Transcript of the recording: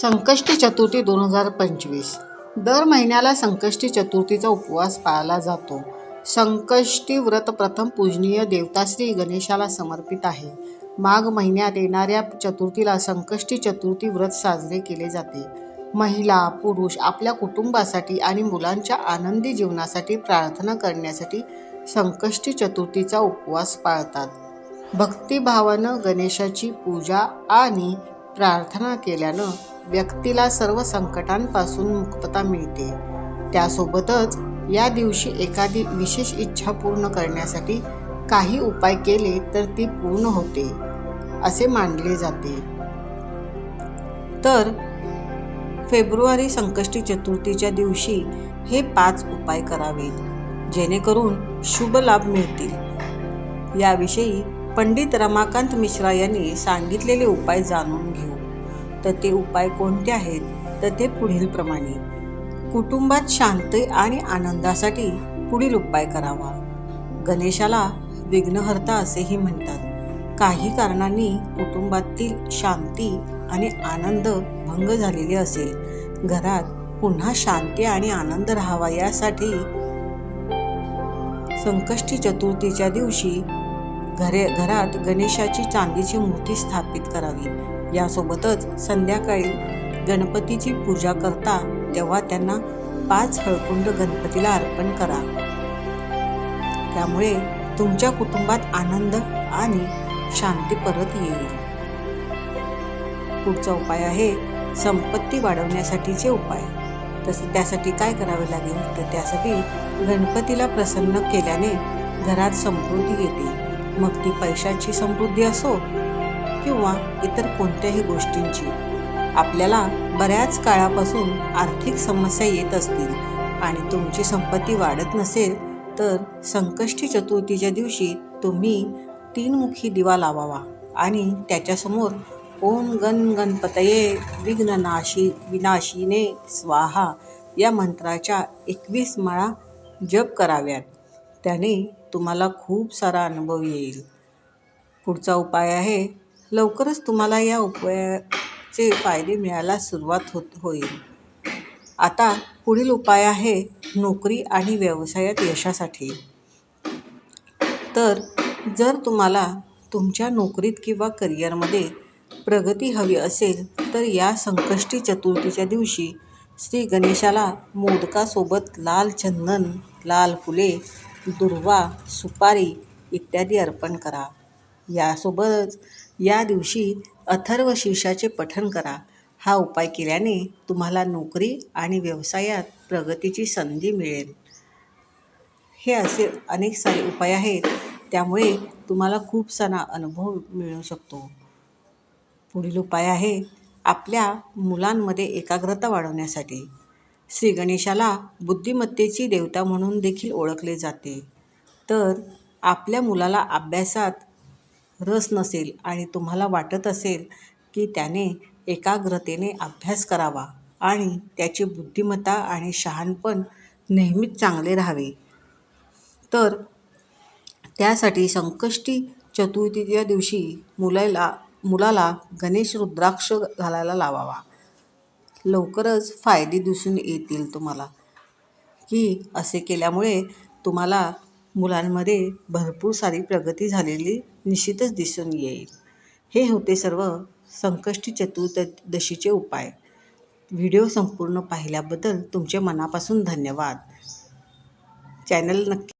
संकष्टी चतुर्थी दोन हजार पंचवीस. दर महिन्याला संकष्टी चतुर्थीचा उपवास पाळला जातो. संकष्टी व्रत प्रथम पूजनीय देवता श्री गणेशाला समर्पित आहे. माघ महिन्यात येणाऱ्या चतुर्थीला संकष्टी चतुर्थी व्रत साजरे केले जाते. महिला पुरुष आपल्या कुटुंबासाठी आणि मुलांच्या आनंदी जीवनासाठी प्रार्थना करण्यासाठी संकष्टी चतुर्थीचा उपवास पाळतात. भक्तिभावानं गणेशाची पूजा आणि प्रार्थना केल्यानं व्यक्तीला सर्व संकटांपासून मुक्तता मिळते. त्यासोबतच या दिवशी एखादी विशेष इच्छा पूर्ण करण्यासाठी काही उपाय केले तर ती पूर्ण होते असे मानले जाते. तर फेब्रुवारी संकष्टी चतुर्थीच्या दिवशी हे पाच उपाय करावेत जेणेकरून शुभ लाभ मिळतील. याविषयी पंडित रमाकांत मिश्रा यांनी सांगितलेले उपाय जाणून घेऊ. तर ते उपाय कोणते आहेत? तर ते पुढीलप्रमाणे. कुटुंबात शांती आणि आनंदासाठी पुढील उपाय करावा. गणेशाला विघ्नहर्ता असेही म्हणतात. काही कारणांनी कुटुंबातील शांती आणि आनंद भंग झालेले असेल. घरात पुन्हा शांती आणि आनंद राहावा यासाठी संकष्टी चतुर्थीच्या दिवशी घरे घरात गणेशाची चांदीची मूर्ती स्थापित करावी. यासोबतच संध्याकाळी गणपतीची पूजा करता तेव्हा त्यांना पाच हळकुंड गणपतीला अर्पण करा. त्यामुळे तुमच्या कुटुंबात आनंद आणि शांती परत येईल. पुढचा उपाय आहे संपत्ती वाढवण्यासाठीचे उपाय. तसे त्यासाठी काय करावे लागेल? तर त्यासाठी गणपतीला प्रसन्न केल्याने घरात समृद्धी येते. मग ती पैशाची समृद्धी असो किंवा इतर कोणत्याही गोष्टींची. आपल्याला बऱ्याच काळापासून आर्थिक समस्या येत असतील आणि तुमची संपत्ती वाढत नसेल तर संकष्टी चतुर्थीच्या दिवशी तुम्ही तीनमुखी दिवा लावावा आणि त्याच्यासमोर ओम गण गणपतये विघ्ननाशी विनाशिने स्वाहा या मंत्राच्या एकवीस माळा जप कराव्यात. त्याने तुम्हाला खूप सारा अनुभव येईल. पुढचा उपाय आहे लवकरच तुम्हाला या उपायाचे फायदे मिळायला सुरुवात होत होईल. आता पुढील उपाय आहे नोकरी आणि व्यवसायात यशासाठी. तर जर तुम्हाला तुमच्या नोकरीत किंवा करिअरमध्ये प्रगती हवी असेल तर या संकष्टी चतुर्थीच्या दिवशी श्री गणेशाला मोदकासोबत लाल चंदन लाल फुले दुर्वा सुपारी इत्यादी अर्पण करा. यासोबतच या दिवशी अथर्व शीर्षाचे पठण करा. हा उपाय केल्याने तुम्हाला नोकरी आणि व्यवसायात प्रगतीची संधी मिळेल. हे असे अनेक सारे उपाय आहेत. त्यामुळे तुम्हाला खूप सारा अनुभव मिळू शकतो. पुढील उपाय आहे आपल्या मुलांमध्ये एकाग्रता वाढवण्यासाठी. श्री गणेशाला बुद्धिमत्तेची देवता म्हणून देखील ओळखले जाते. तर आपल्या मुलाला अभ्यासात रस नसेल आणि तुम्हाला वाटत असेल की त्याने एकाग्रतेने अभ्यास करावा आणि त्याची बुद्धिमत्ता आणि शहाणपण नेहमीच चांगले राहावे. तर त्यासाठी संकष्टी चतुर्थीच्या दिवशी मुलाला मुलाला गणेश रुद्राक्ष घालायला लावावा. लवकरच फायदे दिसून येतील तुम्हाला. की असे केल्यामुळे तुम्हाला मुलांमध्ये भरपूर सारी प्रगती झालेली निश्चितच दिसून येईल. हे होते सर्व संकष्टी चतुर्दशीचे उपाय. व्हिडिओ संपूर्ण पाहिल्याबद्दल तुमचे मनापासून धन्यवाद. चॅनल नक्की